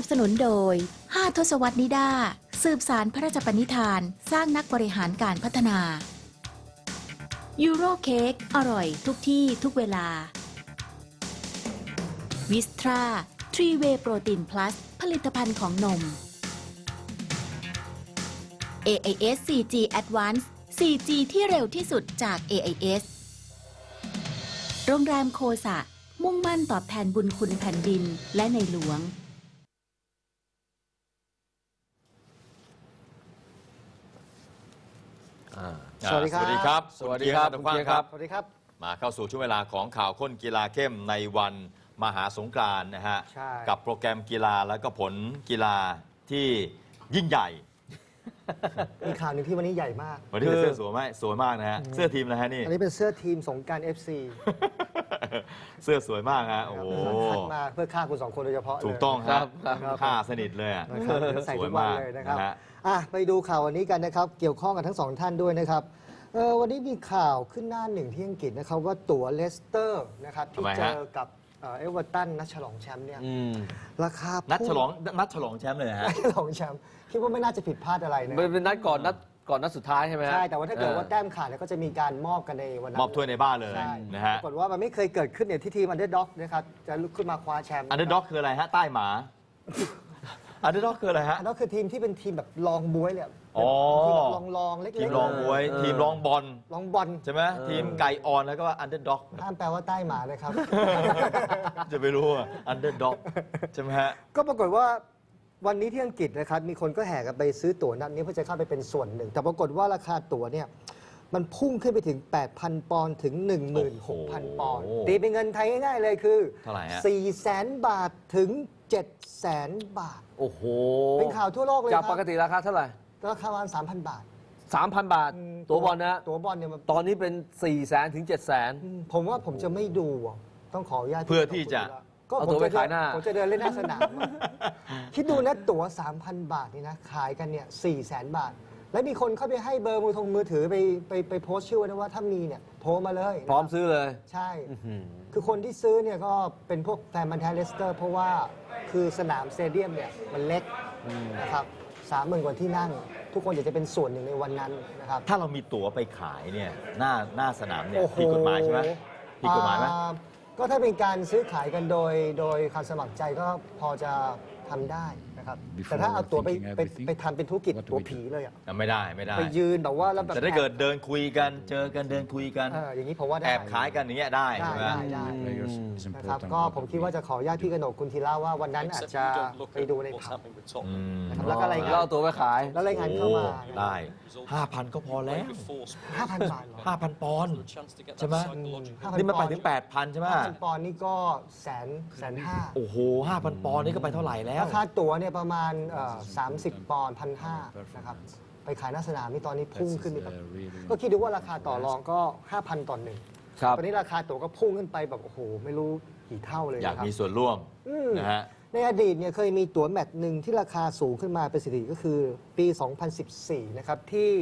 นับสนุนโดย 5 ทศวรรษนิดาสืบสารพระราชปณิธาน สร้างนักบริหารการพัฒนา ยูโรเค้กอร่อยทุกที่ทุกเวลา วิสตราทรีเวโปรตีนพลัส ผลิตภัณฑ์ของนม AIS 4G Advance 4G ที่เร็วที่สุดจาก AIS โรงแรมโคสะมุ่งมั่นตอบแทนบุญคุณแผ่นดินและในหลวง อ่า สวัสดีครับ สวัสดีครับสวัสดีครับณคุณเกีเกียยร์ร์คครัรับบสวัสดีครับ มาเข้าสู่ช่วงเวลาของข่าวข้นกีฬาเข้มในวันมหาสงกรานต์นะฮะ ใช่ กับโปรแกรมกีฬาแล้วก็ผลกีฬาที่ยิ่งใหญ่ มีข่าวหนึ่งที่วันนี้ใหญ่มาก วันนี้เป็นเสื้อสวยไหมสวยมากนะฮะ เสื้อทีมนะฮะนี่ อันนี้เป็นเสื้อทีมสงกราร FC เสื้อสวยมากฮะ โอ้โหคัดมาเพื่อฆ่าคุณสองคนโดยเฉพาะเลย ถูกต้องครัครับครับครับ ค่าสนิทเลยอะนะครับเดี๋ยวใส่สวทุยกวันมากเลยนะครับ นะฮะ อะไปดูข่าววันนี้กันนะครับ เกี่ยวข้องกับทั้งสองท่านด้วยนะครับเออวันนี้มีข่าวขึ้นหน้าหนึ่งที่อังกฤษนะครับว่าตั๋วเลสเตอร์นะครับที่ทำไมเจฮะอกับเอ่อเอเวอร์ตันนัดฉลองแชมป์เนี่ยอืมราคานัดพุ่ฉลองนัดฉลองแชมป์เลยฮะ นัดฉลองแชมป์คิดว่าไม่น่าจะผิดพลาดอะไรนะมันเป็นนัดก่อนนัดก่อนนัดสุดท้ายใช่ไหมฮะ ใช่แต่ว่าถ้าเกิดว่าออแต้มขาดเนี่ยก็จะมีการมอบกันในวันนั้นมอบถ้วยในบ้านเลยใช่นะฮะปรากฏว่ามันไม่เคยเกิดขึ้นเนี่ยที่ทีมอันเดอร์ด็อกนะครับจะลุกขึ้นมาคว้าแชมป์อันเดอร์ด็อกคืออะไรฮะ ใต้หมา อันเดอร์ด็อกคืออะไรฮะ อันนั้นคือทีมที่เป็นทีมแบบลองบวยเลยอะอ๋อ ทีมแบบลองลองๆเล็กๆทีมรองบวย เออ ทีมรองบอลลองบอลใช่ไหมทีมไก่ออนแล้วก็อันเดอร์ด็อก ห้ามแปลว่าใต้หมานะครับ จะไปรู้อะอันเดอร์ด็อกใช่ไหมฮะ ก็ปรากฏว่าวันนี้ที่อังกฤษนะครับ มีคนก็แห่กันไปซื้อตั๋วนัดนี้เพื่อจะเข้าไปเป็นส่วนหนึ่ง แต่ปรากฏว่าราคาตั๋วเนี่ย มันพุ่งขึ้นไปถึง 8,000 ปอนด์ถึง 16,000 ปอนด์โอ้โหตีเป็นเงินไทยง่ายๆเลยคือเท่าไหร่ฮะ4แสนบาทถึง 7แสนบาท โอ้โหเป็นข่าวทั่วโลกเลยคจากรับปกติราคาเท่าไหร่ ราคาประมาณ3,000 บาท3,000 บาท อืมตัวบอลนะ ตั๋วบอลเนี่ยมันตอนนี้เป็น 4 0 0แสนถึง 7 0 0แสน อืมผมว่าผมจะไม่ดูอะต้องขออนุญาตเพื่อที่จะ ก็เอาผมตั๋วไปจะเดิขายหน้า ผมจะเดินเล่นหน้าสนามอะคิดดูนะตั๋ว3,000 บาทนี่นะ ขายกันเนี่ย4แสนบาท แล้วมีคนเข้าไปให้เบอร์มือทงมือถือไปไปไปโพสต์ชื่อไว้นะว่าถ้ามีเนี่ยโทรมาเลยพร้อมซื้อเลย ใช่ อื้อหือ คือคนที่ซื้อเนี่ยก็เป็นพวกแฟนมันธุ์แท้เลสเตอร์ เพราะว่าคือสนามสเตเดียมเนี่ยมันเล็กนะครับสามหมื่นกว่าที่นั่ง ทุกคนอยากจะเป็นส่วนหนึ่งในวันนั้นนะครับ ถ้าเรามีตั๋วไปขายเนี่ยหน้าหน้าสนามเนี่ยโอ้โหผิดกฎหมายใช่ไหมผิดกฎหมายไหม อ่ก็ถ้าเป็นการซื้อขายกันโดย โดยการสมัครใจก็พอจะทำได้นะ ครับ Before แต่ถ้าเอาตัวไป thinking ไป everything, ไปทำเป็นธุรกิจ what do ตัว we do? ผีเลยอะอะไม่ได้ไม่ได้ ไปยืนแบบว่าแล้วแบบแต่ถ้าเกิดเดินคุยกัน เจอกันเดินคุยกัน เอออย่างนี้ผมว่าได้แอบขายกันอย่างเงี้ยได้ได้ใช่ไหมได้ได้ Players is นะครับ important. ก็ผมคิดว่าจะขออนุญาตพี่กนกคุณธีระว่าวันนั้นอาจ Except จะ you don't look ไป at ดูใน what's ผับ happening with Tottenham. อืมนะครับแล้วก็รายงานแล้วเอาตัวไปขาย แล้วรายงานเข้ามาโอ้ได้ห้าพันก็พอแล้ว With force, ห้าพันบาทเหรอห้าพันปอนด์ a chance to get Chama. that psychological. 5,000นี่มันไปถึงแปดพันใช่ไหมห้าพันปอนด์นี่ก็แสนแสนห้าโอ้โหห้าพันปอนด์นี่ก็ไปเท่าไหร่แล้วราคาตั๋วเนี่ยประมาณเอ่อ30 ปอนด์พันห้านะครับ ไปขายหน้าสนามนี่ตอนนี้พุ่ง That's ขึ้นไป uh, แบบ really ก็คิดดูว่าราคาต่อรองก็ 5,000ต่อหนึ่งครับ ตอนนี้ราคาตั๋วก็พุ่งขึ้นไปแบบโอ้โห ไม่รู้กี่เท่าเลยอยากนะครับ มีส่วนร่วมอืม นะฮะ ในอดีตเนี่ยเคยมีตั๋วแมตช์หนึ่งที่ราคาสูงขึ้นมาเป็นสถิติก็คือปี 2014 นะครับ ที่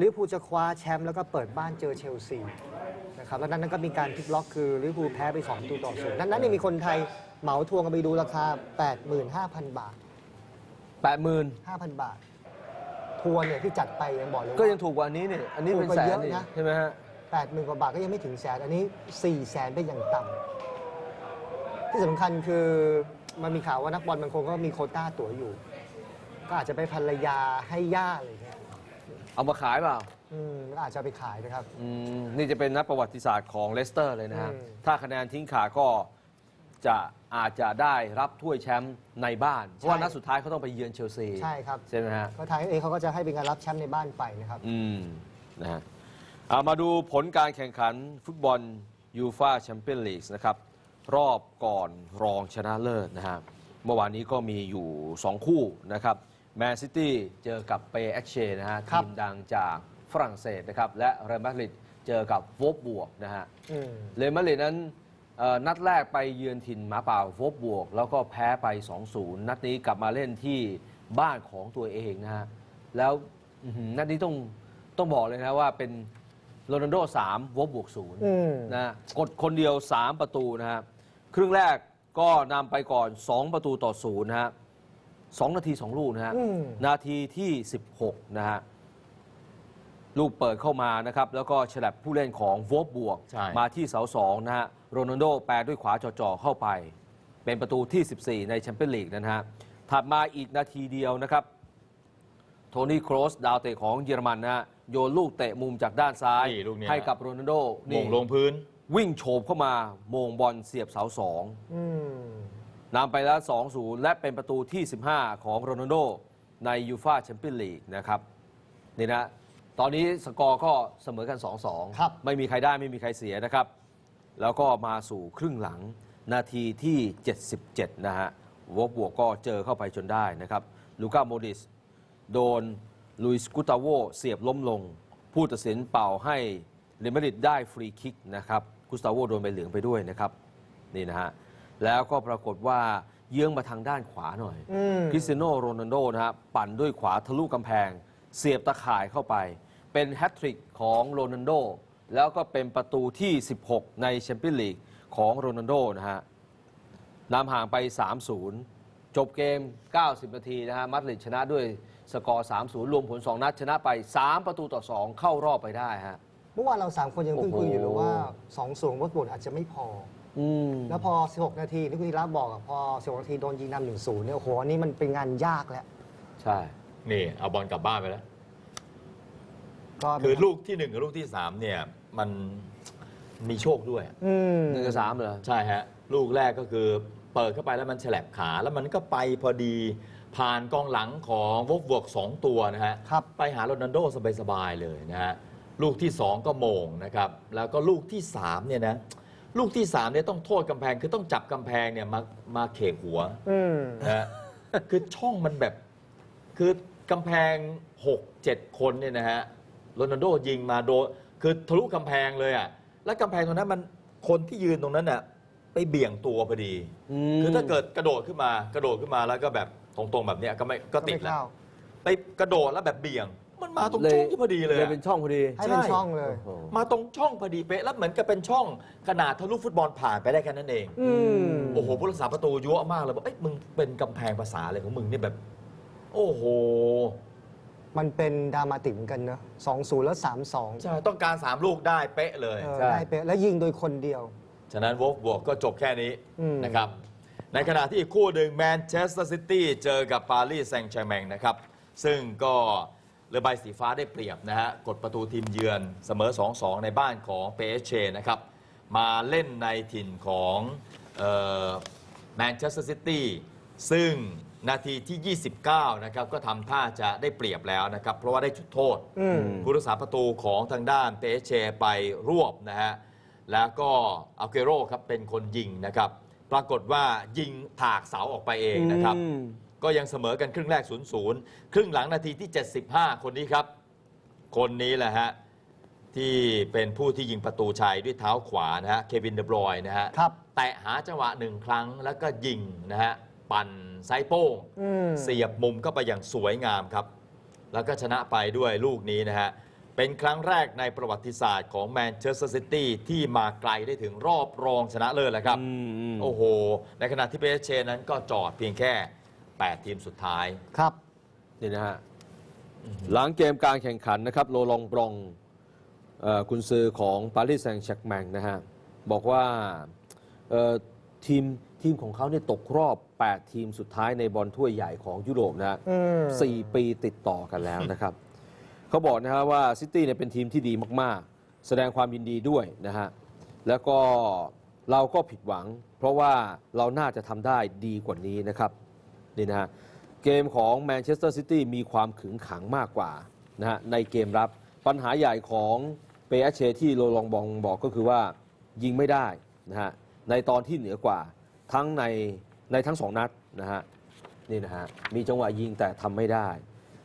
ลิเวอร์พูลจะคว้าแชมป์แล้วก็เปิดบ้านเจอเชลซีนะครับแล้วนั้นก็มีการพลิกล็อกคือลิเวอร์พูลแพ้ไป2ประตูต่อศูนย์นั้นนั้นเนี่ยมีคนไทยเหมาทวงกันไปดูราคา 85,000 บาท 80,000 5,000 บาท ทัวร์เนี่ยที่จัดไปยังบอกเลยก็ว่า ยังถูกกว่าอันนี้เนี่ยอันนี้เป็นถูกกว่าแสนเยอะนี่นะ ใช่ไหมฮะ แปดหมื่นกว่าบาทก็ยังไม่ถึงแสน อันนี้4ี่แสนเป็นอย่างต่ำที่สำคัญคือมันมีข่าวว่านักบอลบางคนก็มีโควต้าตั๋วอยู่ ก็อาจจะไปภรรยาให้ย่าอะไรอย่างเงี้ยเอามาขายเปล่า อืมก็อาจจะเอาไปขายนะครับ อืมนี่จะเป็นนัดประวัติศาสตร์ของเลสเตอร์เลยนะฮะ อืม ถ้าคะแนนทิ้งขาก็ จะอาจจะได้รับถ้วยแชมป์ในบ้าน เพราะว่านัดสุดท้ายเขาต้องไปเยือนเชลซีใช่ครับใช่ไหมฮะก็ทางเองเขาก็จะให้เป็นการรับแชมป์ในบ้านไปนะครับอืมนะฮะเอามาดูผลการแข่งขันฟุตบอลยูฟาแชมเปี้ยนลีกนะครับรอบก่อนรองชนะเลิศนะฮะเมื่อวานนี้ก็มีอยู่ 2 คู่นะครับแมนซิตี้เจอกับเปเอ็กเชนะฮะครัทีบมดังจากฝรั่งเศสนะครับและเรอัลมาดริดเจอกับโวบบวกนะฮะอืมเรอัลมาดริดนั้น เอ่อนัดแรกไปเยือนถิ่นหมาป่าโวบบวก แล้วก็แพ้ไป 2-0 นัดนี้กลับมาเล่นที่บ้านของตัวเองนะฮะ แล้วอื้อหือนัดนี้ต้องต้องบอกเลยนะว่าเป็นโรนัลโด3วบบวก0 อืม นะกดคนเดียว 3 ประตูนะฮะครึ่งแรกก็นำไปก่อน 2 ประตูต่อศูนย์นะฮะ2นาที 2 ลูกนะฮะอืม นาทีที่ 16 นะฮะ ลูกเปิดเข้ามานะครับ แล้วก็ฉลับผู้เล่นของโวบบวก ใช่ มาที่เสาสองนะฮะ โรนัลโดแปรด้วยขวาจ่อๆเข้าไป เป็นประตูที่ 14 ในแชมเปี้ยนลีกนะฮะถัดมาอีกนาทีเดียวนะครับ โทนี่โครสดาวเตะของเยอรมันนะฮะโยนลูกเตะมุมจากด้านซ้าย นี่ลูกนี้ให้กับโรนัลโดโมนี่งลงพื้น วิ่งโฉบเข้ามาโมงบอลเสียบเสาสอง อืมนำไปแล้ว 2-0 และเป็นประตูที่ 15 ของโรนัลโด ในยูฟาแชมเปี้ยนลีกนะครับ นี่นะ ตอนนี้สกอร์ก็เสมอกัน 2-2 ครับ ไม่มีใครได้ไม่มีใครเสียนะครับ แล้วก็มาสู่ครึ่งหลังนาทีที่ 77 นะฮะวอกบวกก็เจอเข้าไปจนได้นะครับ ลูก้าโมดิส โดนลุยส์กุตาโวเสียบล้มลง ผู้ตัดสินเป่าให้เรอัลมาดริดได้ฟรีคิกนะครับกุสตาโวโดนใบเหลืองไปด้วยนะครับนี่นะฮะแล้วก็ปรากฏว่าเยื้องมาทางด้านขวาหน่อยอืมคริสเตียโนโรนัลโดนะฮะปั่นด้วยขวาทะลุกำแพง เสียบตะข่ายเข้าไป เป็นแฮตทริกของโรนัลโด แล้วก็เป็นประตูที่ 16 ในแชมเปี้ยนลีกของโรนัลโดนะฮะนำห่างไป 3-0 จบเกม 90 นาทีนะฮะมัดริดชนะด้วยสกอร์ 3-0 รวมผล 2 นัดชนะไป 3 ประตูต่อ 2 เข้ารอบไปได้ฮะ เมื่อวานเราสามคนยังเพิ่งโอ้โหคุยอยู่เลยว่าสองสูงวัดบุญอาจจะไม่พออืมแล้วพอ 16 นาทีที่คุณธีระบอกอะพอ 16 นาทีโดนยิงนำหนึ่งศูนย์เนี่ยโอ้โหอันนี้มันเป็นงานยากแล้ว ใช่ นี่ เอาบอลกลับบ้านไปแล้ว ก็คือลูกที่หนึ่งกับลูกที่สามเนี่ย มันมีโชคด้วย อืม หนึ่งกับสามเหรอ ใช่ฮะ ลูกแรกก็คือเปิดเข้าไปแล้วมันฉลับขาแล้วมันก็ไปพอดี ผ่านกองหลังของวอกบวกสองตัวนะฮะ ครับ ไปหาโรนัลโดสบายๆเลยนะฮะ ลูกที่2ก็โมงนะครับ แล้วก็ลูกที่3เนี่ยนะ ลูกที่3เนี่ยต้องโทษกำแพงคือต้องจับกำแพงเนี่ยมามาเขกหัว อืม นะฮะ คือช่องมันแบบ คือกำแพง 6 7 คนเนี่ยนะฮะโรนัลโดยิงมาโดน คือทะลุกำแพงเลยอะแล้วกำแพงตรงนั้นมันคนที่ยืนตรงนั้นน่ะไปเบี่ยงตัวพอดีอืมคือถ้าเกิดกระโดดขึ้นมากระโดดขึ้นมาแล้วก็แบบตรงๆแบบเนี้ยก็ไม่ก็ติดไม่แล้วเข้าไปกระโดดแล้วแบบเบี่ยง มันมาตรงเลยช่องที่พอดีเลยเลยอะ เป็นช่องพอดีให้เป็นใช่ ช่องเลย โอ้โหมาตรงช่องพอดีเป๊ะแล้วเหมือนกับเป็นช่องขนาดทะลุฟุตบอลผ่านไปได้แค่นั้นเอง อืม โอ้โหผู้รักษาประตูยั่วมากเลยบอกเอ้ยมึงเป็นกำแพงภาษาอะไรของมึงนี่แบบ โอ้โห มันเป็นดรามาติกเหมือนกันเนอะสองศูนย์แล้วสามสองใช่ต้องการ 3 ลูกได้เป๊ะเลย ใช่ ได้เป๊ะแล้วยิงโดยคนเดียว ฉะนั้นวอลฟบวกก็จบแค่นี้อืม นะครับ ในขณะที่อีกคู่หนึ่งแมนเชสเตอร์ซิตี้เจอกับปารีสแซงต์แชร์แมงนะครับ ซึ่งก็เรือใบสีฟ้าได้เปรียบนะฮะ กดประตูทีมเยือนเสมอ 2-2 ในบ้านของเปเชนะครับ มาเล่นในถิ่นของแมนเชสเตอร์ซิตี้ซึ่ง นาทีที่ 29 นะครับ ก็ทำท่าจะได้เปรียบแล้วนะครับ เพราะว่าได้จุดโทษ อืม ผู้รักษาประตูของทางด้านเปเชไปรวบนะฮะ แล้วก็อัลเกโรครับเป็นคนยิงนะครับ ปรากฏว่ายิงถากเสาออกไปเองนะครับ อืม ก็ยังเสมอกันครึ่งแรก 0 0 ครึ่งหลังนาทีที่ 75 คนนี้ครับ คนนี้แหละฮะ ที่เป็นผู้ที่ยิงประตูชัยด้วยเท้าขวานะฮะ เควินเดบรอยน์นะฮะ ครับ แตะหาจังหวะหนึ่งครั้งแล้วก็ยิงนะฮะ ปั่นไซส์โป้งอืมเสียบมุมเข้าไปอย่างสวยงามครับ แล้วก็ชนะไปด้วยลูกนี้นะฮะ เป็นครั้งแรกในประวัติศาสตร์ของแมนเชสเตอร์ซิตี้ที่มาไกลได้ถึงรอบรองชนะเลิศแล้วครับ อืมอืม โอ้โห ในขณะที่เปเชนั้นก็จอดเพียงแค่ 8 ทีมสุดท้าย ครับ นี่นะฮะ หลังเกมการแข่งขันนะครับ โลลองบรองเอ่อกุนซือของปารีสแซงต์แชร์แมงนะฮะ บอกว่าเอ่อ ทีมทีมของเขาเนี่ยตกรอบ 8 ทีมสุดท้ายในบอลถ้วยใหญ่ของยุโรปนะฮะอืม สี่ปีติดต่อกันแล้วนะครับ เขาบอกนะฮะว่าซิตี้เนี่ยเป็นทีมที่ดีมาก ๆ แสดงความยินดีด้วยนะฮะ แล้วก็เราก็ผิดหวัง เพราะว่าเราน่าจะทำได้ดีกว่านี้นะครับ นี่นะฮะ เกมของแมนเชสเตอร์ซิตี้มีความขึงขังมากกว่านะฮะในเกมรับปัญหาใหญ่ของเปเชที่โรลองบองบอกก็คือว่ายิงไม่ได้นะฮะ ในตอนที่เหนือกว่าทั้งในในทั้งสองนัดนะฮะนี่นะฮะมีจังหวะยิงแต่ทำไม่ได้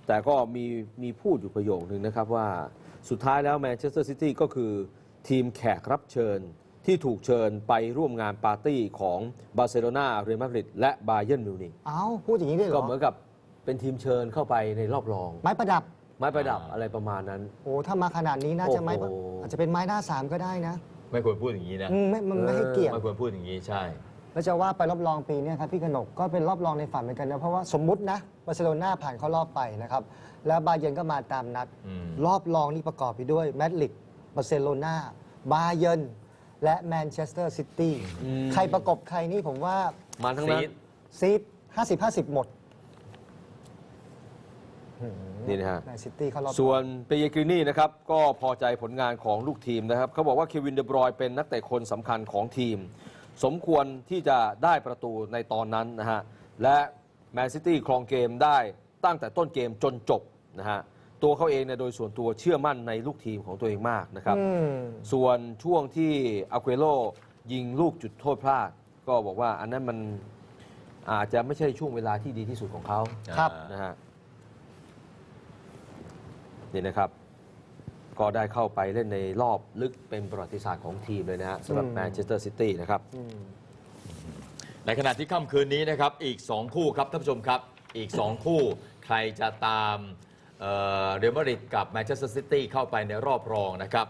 แต่ก็มีมีพูดอยู่ประโยคนึงนะครับว่าสุดท้ายแล้วแมนเชสเตอร์ซิตี้ก็คือทีมแขกรับเชิญที่ถูกเชิญไปร่วมงานปาร์ตี้ของบาร์เซโลนาเรอัลมาดริดและบาเยิร์นมิวนิกเอ้าพูดอย่างนี้ได้เหรก็อเหมือนกับเป็นทีมเชิญเข้าไปในรอบรอง ไม้ประดับ ไม้ประดับอะไรประมาณนั้น โอ้ ถ้ามาขนาดนี้น่าจะไม้โอ้โหอาจจะเป็นไม้หน้าสามก็ได้นะ ไม่ควรพูดอย่างนี้นะอืมไม่มันไม่ให้เกียรติ ไม่ควรพูดอย่างนี้ใช่ แล้วจะว่าไปรอบรองปีเนี้ครับพี่กนกก็เป็นรอบรองในฝันเหมือนกันนะเพราะว่าสมมุตินะบาร์เซโลนาผ่านเข้ารอบไปนะครับแล้วบาเยิร์นก็มาตามนัด อืม รอบรองนี่ประกอบไปด้วยแมดริดบาร์เซโลนาบาเยิร์นและแมนเชสเตอร์ซิตี้อืมใครประกบใครนี่ผมว่ามาทั้งนั้น ซีดซีด50 50 หมด นี่นะฮะ แมนซิตี้เข้ารอบส่วนเปเยกรินี่นะครับก็พอใจผลงานของลูกทีมนะครับเขาบอกว่าเควินเดบรอยน์เป็นนักเตะคนสำคัญของทีม สมควรที่จะได้ประตูในตอนนั้นนะฮะ และแมนซิตี้ครองเกมได้ตั้งแต่ต้นเกมจนจบนะฮะ ตัวเขาเองเนี่ยโดยส่วนตัวเชื่อมั่นในลูกทีมของตัวเองมากนะครับ อืมส่วนช่วงที่อาเ u โ o ยิงลูกจุดโทษพลาด ก็บอกว่าอันนั้นมันอาจจะไม่ใช่ช่วงเวลาที่ดีที่สุดของเขาครับ นะฮะ นี่นะครับ ก็ได้เข้าไปเล่นในรอบลึกเป็นประวัติศาสตร์ของทีมเลยนะฮะสำหรับอืมแมนเชสเตอร์ซิตี้นะครับอืมในขณะที่ค่ำคืนนี้นะครับ อีก 2 คู่ครับท่านผู้ชมครับ อีก 2 คู่ใครจะตามเรอัลมาดริดกับแมนเชสเตอร์ซิตี้เข้าไปในรอบรองนะครับ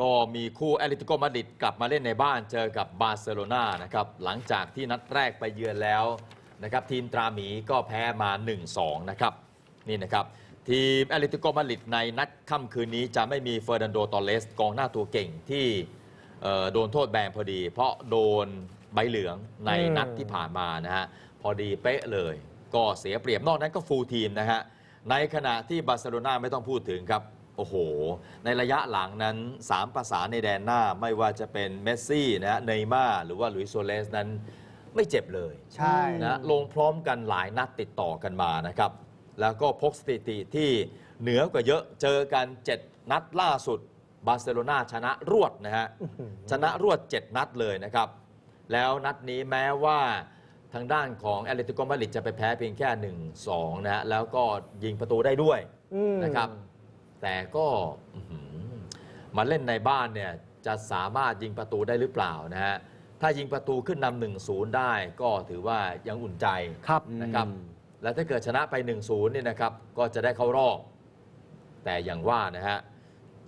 ก็มีคู่แอตเลติโกมาดริดกลับมาเล่นในบ้านเจอกับบาร์เซโลนานะครับ หลังจากที่นัดแรกไปเยือนแล้วนะครับ ทีมตราหมีก็แพ้มา 1-2 นะครับ นี่นะครับ ทีมแอตเลติโกมาดริดในนัดค่ำคืนนี้จะไม่มีเฟอร์นันโดตอร์เลสกองหน้าตัวเก่งที่เอ่อโดนโทษแบนพอดี เพราะโดนใบเหลืองในนัดที่ผ่านมานะฮะ พอดีเป๊ะเลย ก็เสียเปรียบนอกนั้นก็ฟูลทีมนะฮะ ในขณะที่บาร์เซโลนาไม่ต้องพูดถึงครับ โอ้โห ในระยะหลังนั้น3ภาษาในแดนหน้าไม่ว่าจะเป็นเมสซี่นะฮะเนย์ม่าร์หรือว่าหลุยส์โซเลสนั้นไม่เจ็บเลย ใช่นะลงพร้อมกันหลายนัดติดต่อกันมานะครับ แล้วก็พกสถิติที่เหนือกว่าเยอะเจอกัน 7 นัดล่าสุด บาร์เซโลนาชนะรวดนะฮะ ชนะรวด 7 นัดเลยนะครับ แล้วนัดนี้แม้ว่าทางด้านของแอตเลติโกมาดริดจะไปแพ้เพียงแค่ 1-2 นะฮะ แล้วก็ยิงประตูได้ด้วยอืมนะครับ แต่ก็อื้อหือมาเล่นในบ้านเนี่ยจะสามารถยิงประตูได้หรือเปล่านะฮะ ถ้ายิงประตูขึ้นนำหนึ่งศูนย์ได้ก็ถือว่ายังอุ่นใจครับนะครับอืม แล้วถ้าเกิดชนะไป 1 0เนี่ยนะครับก็จะได้เข้ารอบ แต่อย่างว่านะฮะ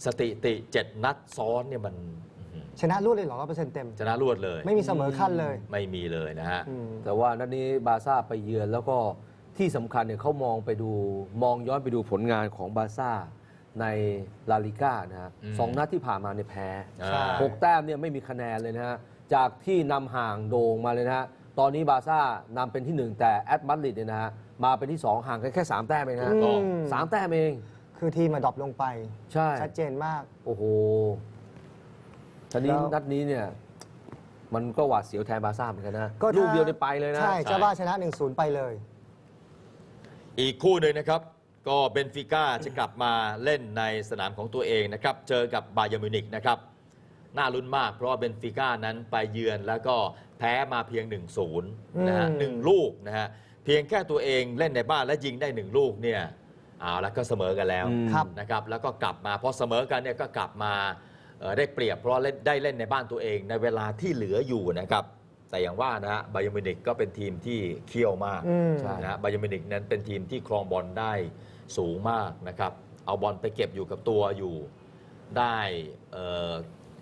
สถิติ 7 นัดซ้อนเนี่ยมันอื้อหือชนะรวดเลยเหรอร้อยเปอร์เซ็นต์เต็ม ชนะรวดเลย ไม่มีเสมอขั้นเลย ไม่มีเลยนะฮะ อืม แต่ว่านัดนี้บาร์ซ่าไปเยือนแล้วก็ที่สำคัญเนี่ยเขามองไปดูมองย้อนไปดูผลงานของบาร์ซ่าในลาลิก้านะฮะอืม สองนัดที่ผ่านมาเนี่ยแพ้ ใช่หกแต้มเนี่ยไม่มีคะแนนเลยนะฮะ จากที่นำห่างโด่งมาเลยนะฮะ ตอนนี้บาร์ซ่านำเป็นที่หนึ่งแต่แอตมาดริดเนี่ยนะฮะ มาเป็นที่สองห่างกันแค่สามแต้มเองนะฮะอืม สามแต้มเอง คือทีมมาดรอปลงไป ใช่ ชัดเจนมาก โอ้โหทีนี้แล้ว นัดนี้เนี่ย มันก็หวาดเสียวแทนบาร์ซ่าเหมือนกันนะก็ถ้าลูกเดียวได้ไปเลยนะ ใช่เจ้าบ้านชนะ 1-0 ไปเลย อีกคู่หนึ่งนะครับ ก็เบนฟิก้าจะกลับมาเล่นในสนามของตัวเองนะครับ เจอกับบาเยร์นมิวนิกนะครับ น่าลุ้นมากเพราะว่าเบนฟิก้านั้นไปเยือนแล้วก็แพ้มาเพียง 1-0นะฮะอืม หนึ่งลูกนะฮะ เพียงแค่ตัวเองเล่นในบ้านและยิงได้หนึ่งลูกเนี่ยเอาแล้วก็เสมอกันแล้วอืมครับ นะครับแล้วก็กลับมาพอเสมอกันเนี่ยก็กลับมาเอ่อได้เปรียบเพราะเล่นได้เล่นในบ้านตัวเองในเวลาที่เหลืออยู่นะครับแต่อย่างว่านะฮะบาเยร์นมิวนิกก็เป็นทีมที่เคี่ยวมาก อืม ใช่ นะฮะบาเยร์นมิวนิกนั้นเป็นทีมที่ครองบอลได้สูงมากนะครับ เอาบอลไปเก็บอยู่กับตัวอยู่ได้เอ่อ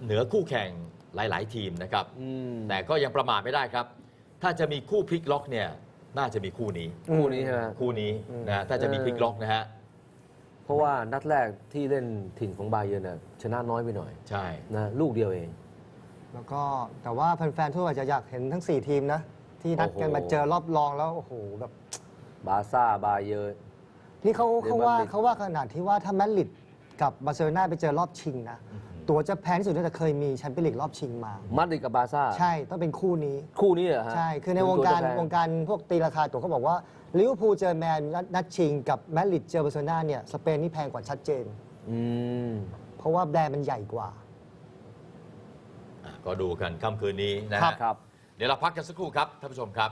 เหนือคู่แข่งหลาย ๆ ทีมนะครับ อืมแต่ก็ยังประมาทไม่ได้ครับ ถ้าจะมีคู่พลิกล็อกเนี่ย น่าจะมีคู่นี้ คู่นี้ใช่ไหม คู่นี้อืม นะถ้าจะมีพลิกล็อกนะฮะ เพราะว่านัดแรกที่เล่นถิ่นของบาเยิร์นน่ะชนะน้อยไปหน่อยใช่ นะลูกเดียวเอง แล้วก็แต่ว่าแฟนๆทั่วไปจะอยากเห็นทั้ง 4 ทีมนะ ที่นัดกันโอ้โห มาเจอรอบรองแล้ว โอ้โหแบบ บาร์ซ่าบาเยิร์นนี่เขาเรอัลเขาว่ามาดริด เขาว่าขนาดที่ว่าถ้าแมดริดกับบาร์เซโลนาไปเจอรอบชิงนะ ตัวจะแพงที่สุดที่จะเคยมีแชมเปี้ยนลีกรอบชิงมา มาดริดกับบาร์ซ่าใช่ต้องเป็นคู่นี้ คู่นี้เหรอฮะใช่ คือในวงการถึตัจะแพวงการพวกตีราคาตัวเขาบอกว่าลิเวอร์พูลเจอแมนนัดนัดชิงกับแมดริดเจอบาร์เซโลนาเนี่ยสเปนนี่แพงกว่าชัดเจน อืม เพราะว่าแบรนด์มันใหญ่กว่า อะก็ดูกันค่ำคืนนี้นะครัฮะบครับ เดี๋ยวเราพักกันสักครู่ครับท่านผู้ชมครับ